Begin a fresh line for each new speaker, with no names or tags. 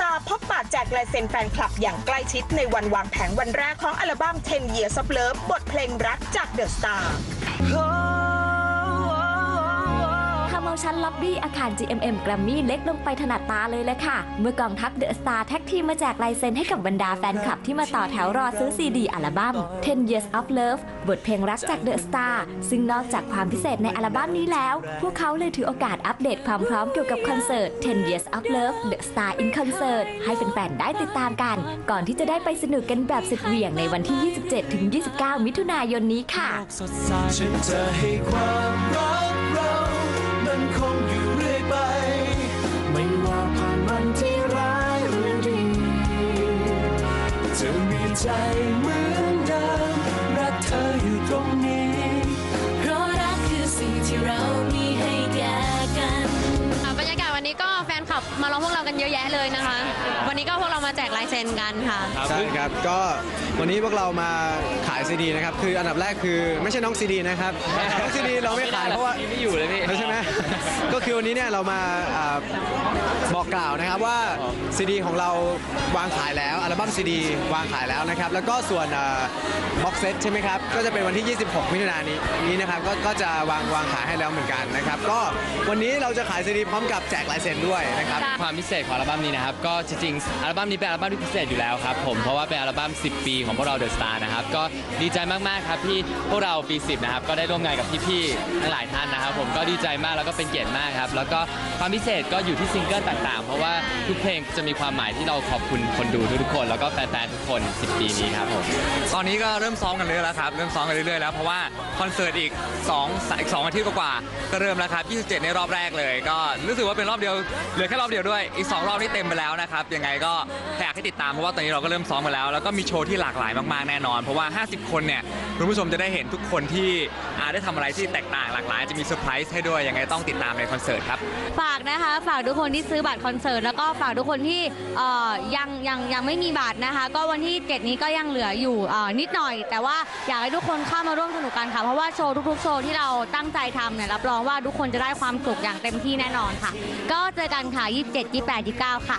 Star พบปะแจกลายเซ็นแฟนคลับอย่างใกล้ชิดในวันวางแผงวันแรกของอัลบั้ม10 Years of Love บทเพลงรักจาก The Star
ทำเอา ชั้นล็อบบี้อาคาร GMM แกรมมี่เล็กลงไปถนัดตาเลยแหละค่ะ เมื่อกองทัพเดอะสตาร์แท็กทีมมาแจกลายเซ็นให้กับบรรดาแฟนคลับที่มาต่อแถวรอซื้อซีดีอัลบั้ม 10 Years of Love บทเพลงรักจากเดอะสตาร์ซึ่งนอกจากความพิเศษในอัลบั้มนี้แล้ว พวกเขาเลยถือโอกาสอัปเดตความพร้อมเกี่ยวกับคอนเสิร์ต 10 Years of Love The Star in Concert ให้แฟนๆได้ติดตามกัน ก่อนที่จะได้ไปสนุกกันแบบสุดเหวี่ยงในวันที่ 27-29 มิถุนายนนี้ค่ะ
จะมีใจเหมือนเดิมรักเธออยู่ตรงนี้
เพราะรักคือสิ่งที่เรามีให้แก่กัน
ค่ะบรรยากาศวันนี้ก็แฟนคลับมารอพวกเรากันเยอะแยะเลยนะคะ วันนี้ก็พวก แจกลายเซ็นกันค่ะ
ใช่ครับ ก็วันนี้พวกเรามาขายซีดีนะครับ คืออันดับแรกคือไม่ใช่น้องซีดีนะครับน้องซีดีเราไม่ขายเพราะว่า ไม่อยู่เลยพี่ ใช่ไหม ก็คือวันนี้เนี่ยเรามาอ่าบอกกล่าวนะครับว่าซีดีของเราวางขายแล้วอัลบั้มซีดีวางขายแล้วนะครับ แล้วก็ส่วนบ็อกเซตใช่ไหมครับ ก็จะเป็นวันที่ 26 มิถุนายนนี้นี้นะครับก็ก็จะวางวางขายให้แล้วเหมือนกันนะครับ ก็วันนี้เราจะขายซีดีพร้อมกับแจกลายเซ็นด้วยนะครับ
ความพิเศษของอัลบั้มนี้นะครับ ก็จริงๆ อัลบั้มนี้เป็นอัลบั้มที่พิเศษอยู่แล้วครับผมเพราะว่าเป็นอัลบั้ม 10 ปีของพวกเราเดอะสตาร์นะครับก็ดีใจมากๆครับที่พวกเราปี 10 นะครับก็ได้ร่วมงานกับพี่ๆทั้งหลายท่านนะครับผมก็ดีใจมากแล้วก็เป็นเกียรติมากครับแล้วก็ความพิเศษก็อยู่ที่ซิงเกิลต่างๆ เพราะว่าทุกเพลงจะมีความหมายที่เราขอบคุณคนดูทุกๆคน แล้วก็แฟนๆทุกคน 10 ปีนี้ครับผม
ตอนนี้ก็เริ่มซ้อมกันเรื่อยแล้วครับเริ่มซ้อมกันเรื่อยๆแล้วเพราะว่าคอนเสิร์ตอีก2อีก2อาทิตย์กว่าก็เริ่มแล้วครับ 27 ในรอบแรกเลย ก็รู้สึกว่าเป็นรอบเดียวเหลือแค่รอบเดียวด้วยอีก 2 รอบที่เต็มไปแล้วนะครับยังไงก็อยากให้ติดตามเพราะว่าตอนนี้เราก็เริ่มซ้อมกันแล้ว แล้วก็มีโชว์ที่หลากหลายมากๆแน่นอน เพราะว่า 50 คนเนี่ยคุณผู้ชมจะได้เห็นทุกคนที่อาได้ทำอะไรที่แตกต่างหลากหลาย จะมีเซอร์ไพรส์ให้ด้วยยังไงต้องติดตามในคอนเสิร์ตครับ
ฝากนะคะ ฝากทุกคนที่ซื้อบัตรคอนเสิร์ตแล้วก็ฝากทุกคนที่เอ่อยังยังยังไม่มีบัตรนะคะ ก็วันที่ 7 นี้ก็ยังเหลืออยู่เอ่อนิดหน่อย แต่ว่าอยากให้ทุกคนเข้ามาร่วมสนุกกันค่ะเพราะว่าโชว์ทุกๆโชว์ที่เราตั้งใจทำเนี่ยรับรองว่าทุกคนจะได้ความสุขอย่างเต็มที่แน่นอนค่ะ ก็เจอกันค่ะ 27 28 29 ค่ะ